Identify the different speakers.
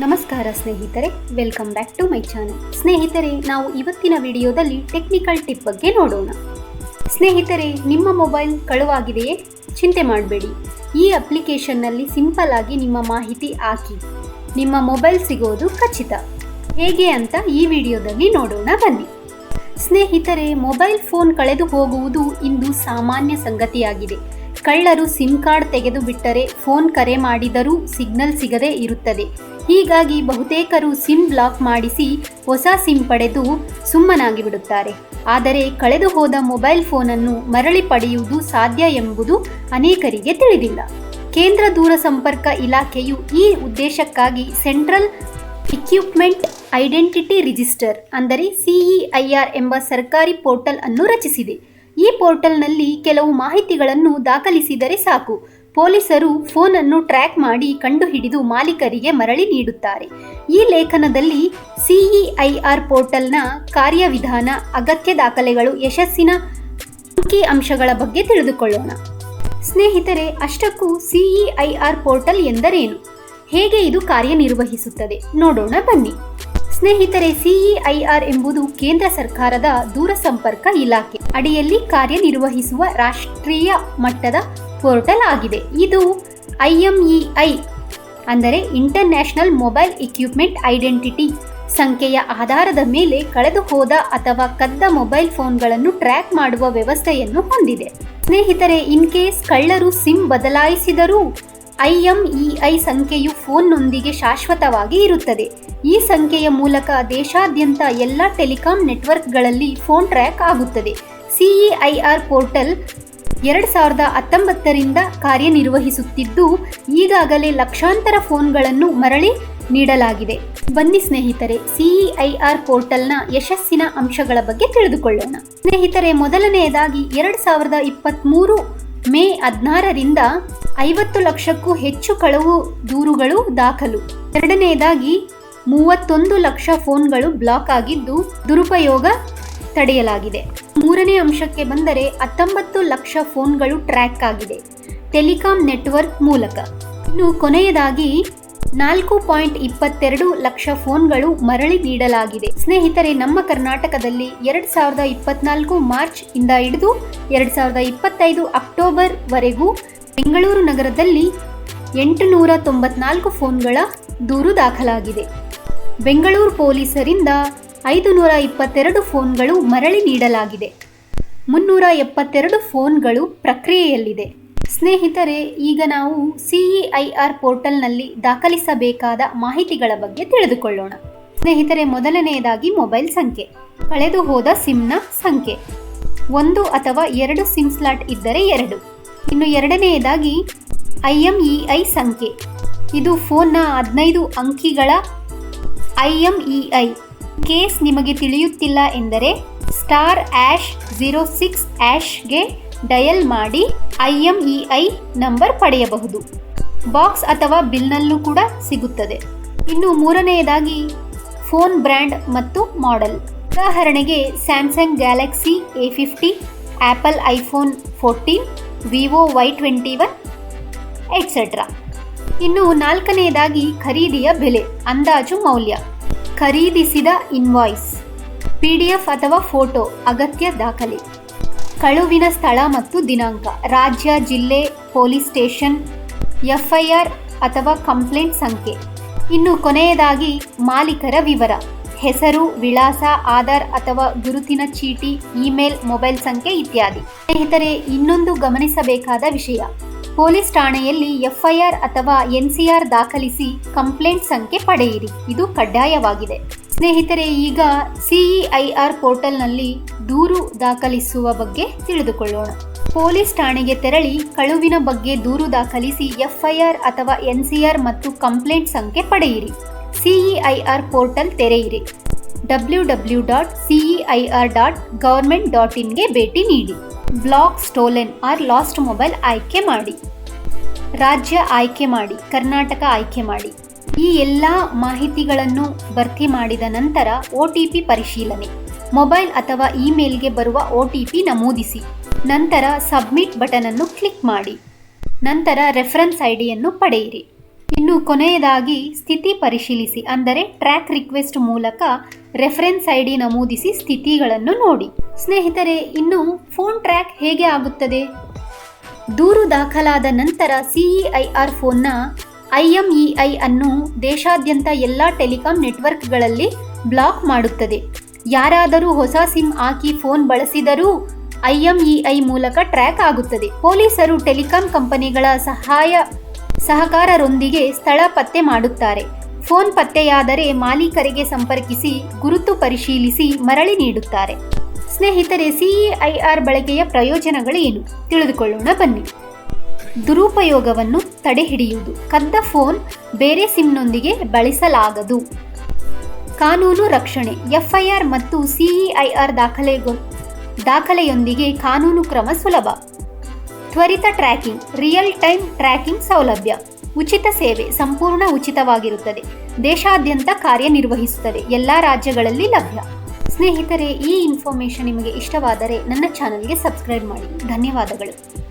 Speaker 1: ನಮಸ್ಕಾರ ಸ್ನೇಹಿತರೆ welcome back to my channel ಸ್ನೇಹಿತರೆ, ನಾವು ಇವತ್ತಿನ ವಿಡಿಯೋದಲ್ಲಿ ಟೆಕ್ನಿಕಲ್ ಟಿಪ್ ಬಗ್ಗೆ ನೋಡೋಣ. ಸ್ನೇಹಿತರೆ, ನಿಮ್ಮ ಮೊಬೈಲ್ ಕಳುವಾಗಿದೆಯೇ? ಚಿಂತೆ ಮಾಡಬೇಡಿ. ಈ ಅಪ್ಲಿಕೇಶನ್ನಲ್ಲಿ ಸಿಂಪಲ್ ಆಗಿ ನಿಮ್ಮ ಮಾಹಿತಿ ಹಾಕಿ. ನಿಮ್ಮ ಮೊಬೈಲ್ ಸಿಗೋದು ಖಚಿತ. ಹೇಗೆ ಅಂತ ಈ ವಿಡಿಯೋದಲ್ಲಿ ನೋಡೋಣ ಬನ್ನಿ. ಸ್ನೇಹಿತರೆ ಮೊಬೈಲ್ ಫೋನ್ ಕಳೆದು ಹೋಗುವುದು ಇಂದು ಸಾಮಾನ್ಯ ಸಂಗತಿಯಾಗಿದೆ. ಕಳ್ಳರು ಸಿಮ್ ಕಾರ್ಡ್ ತೆಗೆದು ಬಿಟ್ಟರೆ ಫೋನ್ ಕರೆ ಮಾಡಿದರೂ ಸಿಗ್ನಲ್ ಸಿಗದೇ ಇರುತ್ತದೆ. ಹೀಗಾಗಿ ಬಹುತೇಕರು ಸಿಮ್ ಬ್ಲಾಕ್ ಮಾಡಿಸಿ ಹೊಸ ಸಿಮ್ ಪಡೆದು ಸುಮ್ಮನಾಗಿ ಬಿಡುತ್ತಾರೆ ಆದರೆ ಕಳೆದು ಹೋದ ಮೊಬೈಲ್ ಫೋನನ್ನು ಮರಳಿ ಪಡೆಯುವುದು ಸಾಧ್ಯ ಎಂಬುದು ಅನೇಕರಿಗೆ ತಿಳಿದಿಲ್ಲ. ಕೇಂದ್ರ ದೂರಸಂಪರ್ಕ ಇಲಾಖೆಯು ಈ ಉದ್ದೇಶಕ್ಕಾಗಿ ಸೆಂಟ್ರಲ್ ಇಕ್ವಿಪ್ಮೆಂಟ್ ಐಡೆಂಟಿಟಿ ರಿಜಿಸ್ಟರ್, ಅಂದರೆ ಸಿಇಐಆರ್ ಎಂಬ ಸರ್ಕಾರಿ ಪೋರ್ಟಲ್ ಅನ್ನು ರಚಿಸಿದೆ. ಈ ಪೋರ್ಟಲ್ನಲ್ಲಿ ಕೆಲವು ಮಾಹಿತಿಗಳನ್ನು ದಾಖಲಿಸಿದರೆ ಸಾಕು. ಪೊಲೀಸರು ಫೋನ್ ಅನ್ನು ಟ್ರ್ಯಾಕ್ ಮಾಡಿ ಕಂಡುಹಿಡಿದು ಮಾಲೀಕರಿಗೆ ಮರಳಿ ನೀಡುತ್ತಾರೆ. ಈ ಲೇಖನದಲ್ಲಿ ಸಿಇಐಆರ್ ಪೋರ್ಟಲ್ನ ಕಾರ್ಯವಿಧಾನ, ಅಗತ್ಯ ದಾಖಲೆಗಳು, ಯಶಸ್ಸಿನ ಅಂಕಿ ಅಂಶಗಳ ಬಗ್ಗೆ ತಿಳಿದುಕೊಳ್ಳೋಣ. ಸ್ನೇಹಿತರೆ, ಅಷ್ಟಕ್ಕೂ ಸಿಇಐಆರ್ ಪೋರ್ಟಲ್ ಎಂದರೇನು? ಹೇಗೆ ಇದು ಕಾರ್ಯನಿರ್ವಹಿಸುತ್ತದೆ? ನೋಡೋಣ ಬನ್ನಿ. ಸ್ನೇಹಿತರೆ, ಸಿಇಐಆರ್ ಎಂಬುದು ಕೇಂದ್ರ ಸರ್ಕಾರದ ದೂರಸಂಪರ್ಕ ಇಲಾಖೆ. ಅಡಿಯಲ್ಲಿ ಕಾರ್ಯನಿರ್ವಹಿಸುವ ರಾಷ್ಟ್ರೀಯ ಮಟ್ಟದ ಪೋರ್ಟಲ್ ಆಗಿದೆ ಇದು ಐ ಎಂ ಇ ಐ ಅಂದರೆ ಇಂಟರ್ನ್ಯಾಷನಲ್ ಮೊಬೈಲ್ ಇಕ್ವಿಪ್ಮೆಂಟ್ ಐಡೆಂಟಿಟಿ. ಸಂಖ್ಯೆಯ ಆಧಾರದ ಮೇಲೆ ಕಳೆದು ಹೋದ ಅಥವಾ ಕದ್ದ ಮೊಬೈಲ್ ಫೋನ್ಗಳನ್ನು ಟ್ರ್ಯಾಕ್ ಮಾಡುವ ವ್ಯವಸ್ಥೆಯನ್ನು ಹೊಂದಿದೆ. ಸ್ನೇಹಿತರೆ, ಇನ್ ಕೇಸ್ ಕಳ್ಳರು ಸಿಮ್ ಬದಲಾಯಿಸಿದರೂ, ಐ ಎಂ ಇ ಐ ಸಂಖ್ಯೆಯು ಫೋನ್ನೊಂದಿಗೆ ಶಾಶ್ವತವಾಗಿ ಇರುತ್ತದೆ. ಈ ಸಂಖ್ಯೆಯ ಮೂಲಕ ದೇಶಾದ್ಯಂತ ಎಲ್ಲ ಟೆಲಿಕಾಂ ನೆಟ್ವರ್ಕ್ಗಳಲ್ಲಿ ಫೋನ್ ಟ್ರ್ಯಾಕ್ ಆಗುತ್ತದೆ. ಸಿಇಐಆರ್ ಪೋರ್ಟಲ್ ಎರಡು ಸಾವಿರದ ಹತ್ತೊಂಬತ್ತರಿಂದ ಕಾರ್ಯನಿರ್ವಹಿಸುತ್ತಿದ್ದು, ಈಗಾಗಲೇ ಲಕ್ಷಾಂತರ ಫೋನ್ಗಳನ್ನು ಮರಳಿ ನೀಡಲಾಗಿದೆ. ಬನ್ನಿ ಸ್ನೇಹಿತರೆ, ಸಿಇಐಆರ್ ಪೋರ್ಟಲ್ನ ಯಶಸ್ಸಿನ ಅಂಶಗಳ ಬಗ್ಗೆ ತಿಳಿದುಕೊಳ್ಳೋಣ. ಸ್ನೇಹಿತರೆ, ಮೊದಲನೆಯದಾಗಿ ಎರಡ್ ಸಾವಿರದ ಇಪ್ಪತ್ತ್ಮೂರು ಮೇ ಹದಿನಾರರಿಂದ ಐವತ್ತು ಲಕ್ಷಕ್ಕೂ ಹೆಚ್ಚು ಕಳವು ದೂರುಗಳು ದಾಖಲು. ಎರಡನೆಯದಾಗಿ ಮೂವತ್ತೊಂದು ಲಕ್ಷ ಫೋನ್ಗಳು ಬ್ಲಾಕ್ ಆಗಿದ್ದು ದುರುಪಯೋಗ ತಡೆಯಲಾಗಿದೆ. ಮೂರನೇ ಅಂಶಕ್ಕೆ ಬಂದರೆ ಹತ್ತೊಂಬತ್ತು ಲಕ್ಷ ಫೋನ್ಗಳು ಟ್ರ್ಯಾಕ್ ಆಗಿದೆ. ಟೆಲಿಕಾಂ ನೆಟ್ವರ್ಕ್ ಮೂಲಕ. ಇನ್ನು ಕೊನೆಯದಾಗಿ ನಾಲ್ಕು ಪಾಯಿಂಟ್ ಇಪ್ಪತ್ತೆರಡು ಲಕ್ಷ ಫೋನ್ಗಳು ಮರಳಿ ನೀಡಲಾಗಿದೆ. ಸ್ನೇಹಿತರೆ, ನಮ್ಮ ಕರ್ನಾಟಕದಲ್ಲಿ ಎರಡು ಸಾವಿರದ ಇಪ್ಪತ್ನಾಲ್ಕು ಮಾರ್ಚ್ ಇಂದ ಹಿಡಿದು ಎರಡು ಸಾವಿರದ ಇಪ್ಪತ್ತೈದು ಅಕ್ಟೋಬರ್ ವರೆಗೂ ಬೆಂಗಳೂರು ನಗರದಲ್ಲಿ ಎಂಟು ನೂರ ತೊಂಬತ್ನಾಲ್ಕು ಫೋನ್ಗಳ ದೂರು ದಾಖಲಾಗಿದೆ. ಬೆಂಗಳೂರು ಪೊಲೀಸರಿಂದ ಐದು ನೂರ ಇಪ್ಪತ್ತೆರಡು ಫೋನ್ಗಳು ಮರಳಿ ನೀಡಲಾಗಿದೆ. ಮುನ್ನೂರ ಎಪ್ಪತ್ತೆರಡು ಫೋನ್ಗಳು ಪ್ರಕ್ರಿಯೆಯಲ್ಲಿದೆ. ಸ್ನೇಹಿತರೆ, ಈಗ ನಾವು ಸಿಇಐಆರ್ ಪೋರ್ಟಲ್ನಲ್ಲಿ ದಾಖಲಿಸಬೇಕಾದ ಮಾಹಿತಿಗಳ ಬಗ್ಗೆ ತಿಳಿದುಕೊಳ್ಳೋಣ. ಸ್ನೇಹಿತರೆ, ಮೊದಲನೆಯದಾಗಿ ಮೊಬೈಲ್ ಸಂಖ್ಯೆ. ಕಳೆದು ಹೋದ ಸಿಮ್ನ ಸಂಖ್ಯೆ. ಒಂದು ಅಥವಾ ಎರಡು ಸಿಮ್ ಸ್ಲಾಟ್ ಇದ್ದರೆ ಎರಡು. ಇನ್ನು ಎರಡನೆಯದಾಗಿ ಐ ಎಂ ಇ ಐ ಸಂಖ್ಯೆ. ಇದು ಫೋನ್ನ ಹದಿನೈದು ಅಂಕಿಗಳ ಐಎಂಇಐ ಕೇಸ್ ನಿಮಗೆ ತಿಳಿಯುತ್ತಿಲ್ಲ ಎಂದರೆ ಸ್ಟಾರ್ ಆ್ಯಶ್ ಝೀರೋ ಸಿಕ್ಸ್ ಆ್ಯಶ್ಗೆ ಡಯಲ್ ಮಾಡಿ I M E I number ಪಡೆಯಬಹುದು. ಬಾಕ್ಸ್ ಅಥವಾ ಬಿಲ್ನಲ್ಲೂ ಕೂಡ ಸಿಗುತ್ತದೆ. ಇನ್ನು ಮೂರನೆಯದಾಗಿ, ಫೋನ್ ಬ್ರ್ಯಾಂಡ್ ಮತ್ತು ಮಾಡೆಲ್. ಉದಾಹರಣೆಗೆ Samsung Galaxy A fifty, Apple iPhone fourteen, Vivo Y twenty one, etcetera. ಇನ್ನು ನಾಲ್ಕನೆಯದಾಗಿ, ಖರೀದಿಯ ಬೆಲೆ, ಅಂದಾಜು ಮೌಲ್ಯ. ಖರೀದಿಸಿದ ಇನ್ವಾಯ್ಸ್ ಪಿ ಡಿ ಎಫ್ ಅಥವಾ ಫೋಟೋ ಅಗತ್ಯ ದಾಖಲೆ. ಕಳುವಿನ ಸ್ಥಳ ಮತ್ತು ದಿನಾಂಕ, ರಾಜ್ಯ, ಜಿಲ್ಲೆ, ಪೊಲೀಸ್ ಸ್ಟೇಷನ್, ಎಫ್ಐಆರ್ ಅಥವಾ ಕಂಪ್ಲೇಂಟ್ ಸಂಖ್ಯೆ. ಇನ್ನು ಕೊನೆಯದಾಗಿ ಮಾಲೀಕರ ವಿವರ, ಹೆಸರು, ವಿಳಾಸ, ಆಧಾರ್ ಅಥವಾ ಗುರುತಿನ ಚೀಟಿ, ಇಮೇಲ್, ಮೊಬೈಲ್ ಸಂಖ್ಯೆ ಇತ್ಯಾದಿ. ಸ್ನೇಹಿತರೆ, ಇನ್ನೊಂದು ಗಮನಿಸಬೇಕಾದ ವಿಷಯ ಪೊಲೀಸ್ ಠಾಣೆಯಲ್ಲಿ ಎಫ್ಐಆರ್ ಅಥವಾ ಎನ್ಸಿಆರ್ ದಾಖಲಿಸಿ ಕಂಪ್ಲೇಂಟ್ ಸಂಖ್ಯೆ ಪಡೆಯಿರಿ. ಇದು ಕಡ್ಡಾಯವಾಗಿದೆ. ಸ್ನೇಹಿತರೆ, ಈಗ ಸಿಇಐಆರ್ ಪೋರ್ಟಲ್ನಲ್ಲಿ ದೂರು ದಾಖಲಿಸುವ ಬಗ್ಗೆ ತಿಳಿದುಕೊಳ್ಳೋಣ. ಪೊಲೀಸ್ ಠಾಣೆಗೆ ತೆರಳಿ ಕಳುವಿನ ಬಗ್ಗೆ ದೂರು ದಾಖಲಿಸಿ ಎಫ್ಐಆರ್ ಅಥವಾ ಎನ್ಸಿಆರ್ ಮತ್ತು ಕಂಪ್ಲೇಂಟ್ ಸಂಖ್ಯೆ ಪಡೆಯಿರಿ. ಸಿಇಐಆರ್ ಪೋರ್ಟಲ್ ತೆರೆಯಿರಿ. W W dot CEIR dot government dot ಇನ್ಗೆ ಭೇಟಿ ನೀಡಿ. Block stolen or lost mobile ಆಯ್ಕೆ ಮಾಡಿ. ರಾಜ್ಯ ಆಯ್ಕೆ ಮಾಡಿ, ಕರ್ನಾಟಕ ಆಯ್ಕೆ ಮಾಡಿ. ಈ ಎಲ್ಲ ಮಾಹಿತಿಗಳನ್ನು ಭರ್ತಿ ಮಾಡಿದ ನಂತರ ಒ ಟಿ ಪಿ ಪರಿಶೀಲನೆ. ಮೊಬೈಲ್ ಅಥವಾ ಇಮೇಲ್ಗೆ ಬರುವ ಒ ಟಿ ಪಿ ನಮೂದಿಸಿ. ನಂತರ ಸಬ್ಮಿಟ್ ಬಟನನ್ನು ಕ್ಲಿಕ್ ಮಾಡಿ. ನಂತರ ರೆಫರೆನ್ಸ್ ಐಡಿಯನ್ನು ಪಡೆಯಿರಿ. ಇನ್ನು ಕೊನೆಯದಾಗಿ ಸ್ಥಿತಿ ಪರಿಶೀಲಿಸಿ, ಅಂದರೆ ಟ್ರ್ಯಾಕ್ ರಿಕ್ವೆಸ್ಟ್ ಮೂಲಕ ರೆಫರೆನ್ಸ್ ಐ ಡಿ ನಮೂದಿಸಿ ಸ್ಥಿತಿಗಳನ್ನು ನೋಡಿ. ಸ್ನೇಹಿತರೆ, ಇನ್ನು ಫೋನ್ ಟ್ರ್ಯಾಕ್ ಹೇಗೆ ಆಗುತ್ತದೆ? ದೂರು ದಾಖಲಾದ ನಂತರ ಸಿಇಐಆರ್ ಫೋನ್ನ ಐಎಂಇಐ ಅನ್ನು ದೇಶಾದ್ಯಂತ ಎಲ್ಲ ಟೆಲಿಕಾಂ ನೆಟ್ವರ್ಕ್ಗಳಲ್ಲಿ ಬ್ಲಾಕ್ ಮಾಡುತ್ತದೆ. ಯಾರಾದರೂ ಹೊಸ ಸಿಮ್ ಹಾಕಿ ಫೋನ್ ಬಳಸಿದರೂ ಐಎಂಇಐ ಮೂಲಕ ಟ್ರ್ಯಾಕ್ ಆಗುತ್ತದೆ. ಪೊಲೀಸರು ಟೆಲಿಕಾಂ ಕಂಪನಿಗಳ ಸಹಾಯ ಸಹಕಾರರೊಂದಿಗೆ ಸ್ಥಳ ಪತ್ತೆ ಮಾಡುತ್ತಾರೆ. ಫೋನ್ ಪತ್ತೆಯಾದರೆ ಮಾಲೀಕರಿಗೆ ಸಂಪರ್ಕಿಸಿ, ಗುರುತು ಪರಿಶೀಲಿಸಿ ಮರಳಿ ನೀಡುತ್ತಾರೆ. ಸ್ನೇಹಿತರೆ ಸಿಇಐಆರ್ ಬಳಕೆಯ ಪ್ರಯೋಜನಗಳು ಏನು ತಿಳಿದುಕೊಳ್ಳೋಣ, ಬನ್ನಿ. ದುರುಪಯೋಗವನ್ನು ತಡೆಹಿಡಿಯುವುದು. ಕದ್ದ ಫೋನ್ ಬೇರೆ ಸಿಮ್ನೊಂದಿಗೆ ಬಳಸಲಾಗದು. ಕಾನೂನು ರಕ್ಷಣೆ. ಎಫ್ಐಆರ್ ಮತ್ತು ಸಿಇಐಆರ್ ದಾಖಲೆಗೊ ದಾಖಲೆಯೊಂದಿಗೆ ಕಾನೂನು ಕ್ರಮ ಸುಲಭ. ತ್ವರಿತ ಟ್ರ್ಯಾಕಿಂಗ್ ರಿಯಲ್ ಟೈಮ್ ಟ್ರ್ಯಾಕಿಂಗ್ ಸೌಲಭ್ಯ. ಉಚಿತ ಸೇವೆ ಸಂಪೂರ್ಣ ಉಚಿತವಾಗಿರುತ್ತದೆ. ದೇಶಾದ್ಯಂತ ಕಾರ್ಯನಿರ್ವಹಿಸುತ್ತದೆ. ಎಲ್ಲ ರಾಜ್ಯಗಳಲ್ಲಿ ಲಭ್ಯ. ಸ್ನೇಹಿತರೆ, ಈ ಇನ್ಫಾರ್ಮೇಷನ್ ನಿಮಗೆ ಇಷ್ಟವಾದರೆ ನನ್ನ ಚಾನಲ್ಗೆ ಸಬ್ಸ್ಕ್ರೈಬ್ ಮಾಡಿ. ಧನ್ಯವಾದಗಳು.